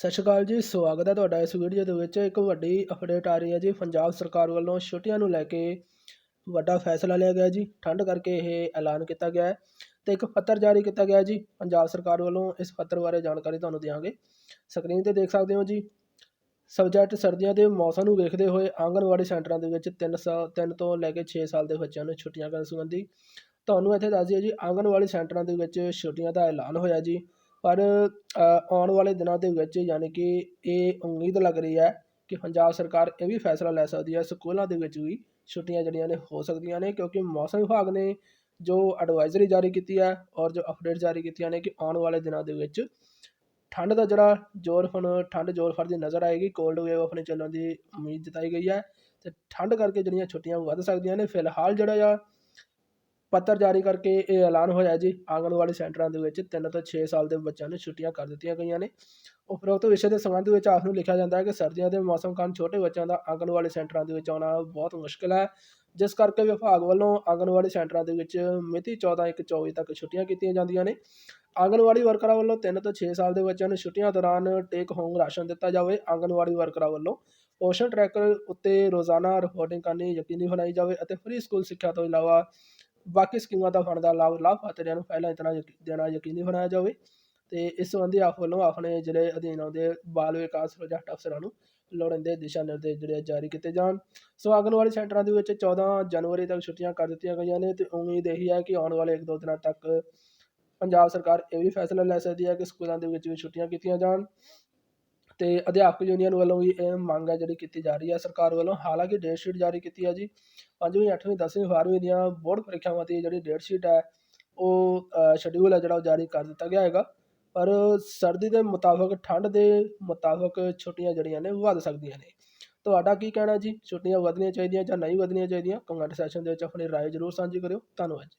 ਸਤਿ ਸ਼੍ਰੀ ਅਕਾਲ ਜੀ, ਸਵਾਗਤ ਹੈ ਤੁਹਾਡਾ ਇਸ ਵੀਡੀਓ ਦੇ ਵਿੱਚ। ਇੱਕ ਵੱਡੀ ਅਪਡੇਟ ਆ ਰਹੀ ਹੈ ਜੀ। ਪੰਜਾਬ ਸਰਕਾਰ ਵੱਲੋਂ ਛੁੱਟੀਆਂ ਨੂੰ ਲੈ ਕੇ ਵੱਡਾ ਫੈਸਲਾ ਲਿਆ ਗਿਆ ਜੀ। ਠੰਡ ਕਰਕੇ ਇਹ ਐਲਾਨ ਕੀਤਾ ਗਿਆ ਹੈ ਤੇ ਇੱਕ ਪੱਤਰ ਜਾਰੀ ਕੀਤਾ ਗਿਆ ਜੀ। ਪੰਜਾਬ ਸਰਕਾਰ ਵੱਲੋਂ ਇਸ ਪੱਤਰ ਬਾਰੇ ਜਾਣਕਾਰੀ ਤੁਹਾਨੂੰ ਦਿਆਂਗੇ। ਸਕਰੀਨ ਤੇ ਦੇਖ ਸਕਦੇ ਹੋ ਜੀ। ਸਬਜੈਕਟ ਸਰਦੀਆਂ ਦੇ ਮੌਸਮ ਨੂੰ ਵੇਖਦੇ ਹੋਏ ਆਂਗਨਵਾੜੀ ਸੈਂਟਰਾਂ ਦੇ ਵਿੱਚ 3 ਸਾਲ 3 ਤੋਂ ਲੈ ਕੇ 6 ਸਾਲ ਦੇ ਬੱਚਿਆਂ ਨੂੰ ਛੁੱਟੀਆਂ ਕਰਨ ਸੰਬੰਧੀ ਤੁਹਾਨੂੰ ਇੱਥੇ ਦੱਸ ਦਈਏ ਜੀ। ਆਂਗਨਵਾੜੀ ਸੈਂਟਰਾਂ ਦੇ ਵਿੱਚ ਛੁੱਟੀਆਂ ਦਾ ਐਲਾਨ ਹੋਇਆ ਜੀ। ਪਰ ਆਉਣ ਵਾਲੇ ਦਿਨਾਂ ਦੇ ਵਿੱਚ ਯਾਨੀ ਕਿ ਇਹ ਉਮੀਦ ਲੱਗ ਰਹੀ ਹੈ ਕਿ ਪੰਜਾਬ ਸਰਕਾਰ ਇਹ ਵੀ ਫੈਸਲਾ ਲੈ ਸਕਦੀ ਹੈ, ਸਕੂਲਾਂ ਦੇ ਵਿੱਚ ਵੀ ਛੁੱਟੀਆਂ ਜਿਹੜੀਆਂ ਨੇ ਹੋ ਸਕਦੀਆਂ ਨੇ ਕਿਉਂਕਿ ਮੌਸਮ ਵਿਭਾਗ ਨੇ ਜੋ ਐਡਵਾਈਜ਼ਰੀ ਜਾਰੀ ਕੀਤੀ ਹੈ ਔਰ ਜੋ ਅਪਡੇਟ ਜਾਰੀ ਕੀਤੀਆਂ ਨੇ ਕਿ ਆਉਣ ਵਾਲੇ ਦਿਨਾਂ ਦੇ ਵਿੱਚ ਠੰਡ ਦਾ ਜਿਹੜਾ ਜ਼ੋਰ ਹੁਣ ਠੰਡ ਜ਼ੋਰ ਫੜਦੀ ਨਜ਼ਰ ਆਏਗੀ ਕੋਲਡ ਵੇਵ ਆਪਣੇ ਚੱਲਣ ਦੀ ਉਮੀਦ ਜਤਾਈ ਗਈ ਹੈ ਤੇ ਠੰਡ ਕਰਕੇ ਜਿਹੜੀਆਂ ਛੁੱਟੀਆਂ ਵੱਧ ਸਕਦੀਆਂ ਨੇ, ਫਿਲਹਾਲ ਜਿਹੜਾ ਆ ਪੱਤਰ ਜਾਰੀ ਕਰਕੇ ਇਹ ਐਲਾਨ ਹੋਇਆ ਜੀ। ਆਂਗਣਵਾੜੀ ਸੈਂਟਰਾਂ ਦੇ ਵਿੱਚ 3 ਤੋਂ 6 ਸਾਲ ਦੇ ਬੱਚਿਆਂ ਨੂੰ ਛੁੱਟੀਆਂ ਕਰ ਦਿੱਤੀਆਂ ਗਈਆਂ ਨੇ। ਉਪਰੋਕਤ ਵਿਸ਼ੇ ਦੇ ਸੰਬੰਧ ਵਿੱਚ ਆਪ ਨੂੰ ਲਿਖਿਆ ਜਾਂਦਾ ਹੈ ਕਿ ਸਰਦੀਆਂ ਦੇ ਮੌਸਮ ਕਾਰਨ ਛੋਟੇ ਬੱਚਿਆਂ ਦਾ ਆਂਗਣਵਾੜੀ ਸੈਂਟਰਾਂ ਦੇ ਵਿੱਚ ਆਉਣਾ ਬਹੁਤ ਮੁਸ਼ਕਲ ਹੈ। ਜਿਸ ਕਰਕੇ ਵਿਭਾਗ ਵੱਲੋਂ ਆਂਗਣਵਾੜੀ ਸੈਂਟਰਾਂ ਦੇ ਵਿੱਚ ਮਿਤੀ 14/1/24 ਤੱਕ ਛੁੱਟੀਆਂ ਕੀਤੀਆਂ ਜਾਂਦੀਆਂ ਨੇ। ਆਂਗਣਵਾੜੀ ਵਰਕਰਾਂ ਵੱਲੋਂ 3 ਤੋਂ 6 ਸਾਲ ਦੇ ਬੱਚਿਆਂ ਨੂੰ ਛੁੱਟੀਆਂ ਦੌਰਾਨ ਟੇਕ ਹੋਮ ਰਾਸ਼ਨ ਦਿੱਤਾ ਜਾਵੇ। ਆਂਗਣਵਾੜੀ ਵਰਕਰਾਂ ਵੱਲੋਂ ਪੋਸ਼ਣ ਟਰੈਕਰ ਉੱਤੇ ਰੋਜ਼ਾਨਾ ਰਿਪੋਰਟਿੰਗ ਕਰਨੀ ਯਕੀਨੀ ਬਣਾਈ ਜਾਵੇ ਅਤੇ ਫ੍ਰੀ ਸਕੂਲ ਸਿੱਖਿਆ ਤੋਂ ਇਲਾਵਾ ਬਾਕੀ ਸਕੀਮਾਂ ਦਾ ਫੰਡ ਦਾ ਲਾਭ ਲਾਭਪਾਤਰੀਆਂ ਨੂੰ ਪਹਿਲਾਂ ਇਤਨਾ ਯਕੀ- ਦੇਣਾ ਯਕੀਨੀ ਬਣਾਇਆ ਜਾਵੇ ਤੇ ਇਸ ਸੰਬੰਧੀ ਆਪ ਵੱਲੋਂ ਆਪਣੇ ਜਿਹੜੇ ਅਧੀਨ ਆਉਂਦੇ ਬਾਲ ਵਿਕਾਸ ਪ੍ਰੋਜੈਕਟ ਅਫਸਰਾਂ ਨੂੰ ਲੋੜੀਂਦੇ ਦਿਸ਼ਾ ਨਿਰਦੇਸ਼ ਜਿਹੜੇ ਜਾਰੀ ਕੀਤੇ ਜਾਣ। ਸੋ ਆਂਗਨਵਾੜੀ ਸੈਂਟਰਾਂ ਦੇ ਵਿੱਚ 14 ਜਨਵਰੀ ਤੱਕ ਛੁੱਟੀਆਂ ਕਰ ਦਿੱਤੀਆਂ ਗਈਆਂ ਨੇ ਤੇ ਉਮੀਦ ਇਹੀ ਹੈ ਕਿ ਆਉਣ ਵਾਲੇ ਇੱਕ ਦੋ ਦਿਨਾਂ ਤੱਕ ਪੰਜਾਬ ਸਰਕਾਰ ਇਹ ਵੀ ਫੈਸਲਾ ਲੈ ਸਕਦੀ ਹੈ ਕਿ ਸਕੂਲਾਂ ਦੇ ਵਿੱਚ ਵੀ ਛੁੱਟੀਆਂ ਕੀਤੀਆਂ ਜਾਣ। ਤੇ ਅਧਿਆਪਕ ਯੂਨੀਅਨ ਵੱਲੋਂ ਵੀ ਇਹ ਮੰਗ ਹੈ ਜਿਹੜੀ ਕੀਤੀ ਜਾ ਰਹੀ ਹੈ ਸਰਕਾਰ ਵੱਲੋਂ ਹਾਲਾਂਕਿ ਡੇਟ ਸ਼ੀਟ ਜਾਰੀ ਕੀਤੀ ਹੈ ਜੀ ਪੰਜਵੀਂ ਅੱਠਵੀਂ ਦਸਵੀਂ ਬਾਰ੍ਹਵੀਂ ਦੀਆਂ ਬੋਰਡ ਪ੍ਰੀਖਿਆਵਾਂ ਦੀ ਜਿਹੜੀ ਡੇਟ ਸ਼ੀਟ ਹੈ ਉਹ ਸ਼ਡਿਊਲ ਹੈ ਜਿਹੜਾ ਉਹ ਜਾਰੀ ਕਰ ਦਿੱਤਾ ਗਿਆ ਹੈਗਾ ਪਰ ਸਰਦੀ ਦੇ ਮੁਤਾਬਕ ਠੰਡ ਦੇ ਮੁਤਾਬਕ ਛੁੱਟੀਆਂ ਜਿਹੜੀਆਂ ਨੇ ਵੱਧ ਸਕਦੀਆਂ ਨੇ ਤੁਹਾਡਾ ਕੀ ਕਹਿਣਾ ਜੀ ਛੁੱਟੀਆਂ ਵਧਣੀਆਂ ਚਾਹੀਦੀਆਂ ਜਾਂ ਨਹੀਂ ਵਧਣੀਆਂ ਚਾਹੀਦੀਆਂ ਕਮੈਂਟ ਸੈਸ਼ਨ ਦੇ ਵਿੱਚ ਆਪਣੀ رائے ਜ਼ਰੂਰ ਸਾਂਝੀ ਕਰਿਓ ਧੰਨਵਾਦ ਜੀ